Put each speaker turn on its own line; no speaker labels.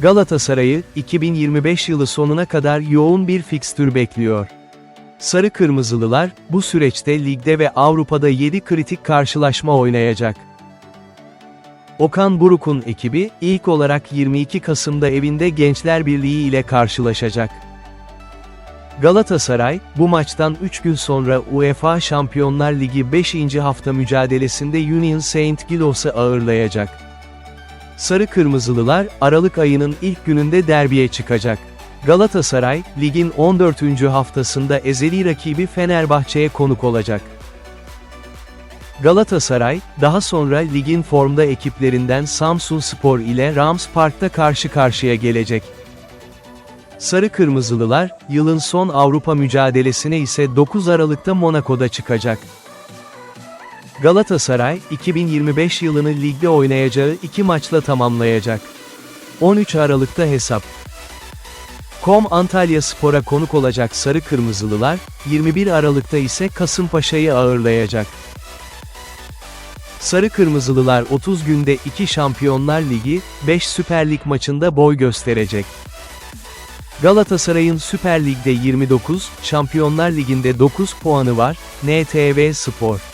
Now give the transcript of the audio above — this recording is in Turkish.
Galatasaray'ı, 2025 yılı sonuna kadar yoğun bir fikstür bekliyor. Sarı Kırmızılılar, bu süreçte ligde ve Avrupa'da 7 kritik karşılaşma oynayacak. Okan Buruk'un ekibi, ilk olarak 22 Kasım'da evinde Gençler Birliği ile karşılaşacak. Galatasaray, bu maçtan 3 gün sonra UEFA Şampiyonlar Ligi 5. hafta mücadelesinde Union Saint Gillois'ı ağırlayacak. Sarı Kırmızılılar, Aralık ayının ilk gününde derbiye çıkacak. Galatasaray, ligin 14. haftasında ezeli rakibi Fenerbahçe'ye konuk olacak. Galatasaray, daha sonra ligin formda ekiplerinden Samsun Spor ile Rams Park'ta karşı karşıya gelecek. Sarı Kırmızılılar, yılın son Avrupa mücadelesine ise 9 Aralık'ta Monaco'da çıkacak. Galatasaray, 2025 yılını ligde oynayacağı iki maçla tamamlayacak. 13 Aralık'ta hesap. Kom Antalya Spor'a konuk olacak Sarı Kırmızılılar, 21 Aralık'ta ise Kasımpaşa'yı ağırlayacak. Sarı Kırmızılılar 30 günde 2 Şampiyonlar Ligi, 5 Süper Lig maçında boy gösterecek. Galatasaray'ın Süper Lig'de 29, Şampiyonlar Ligi'nde 9 puanı var, NTV Spor.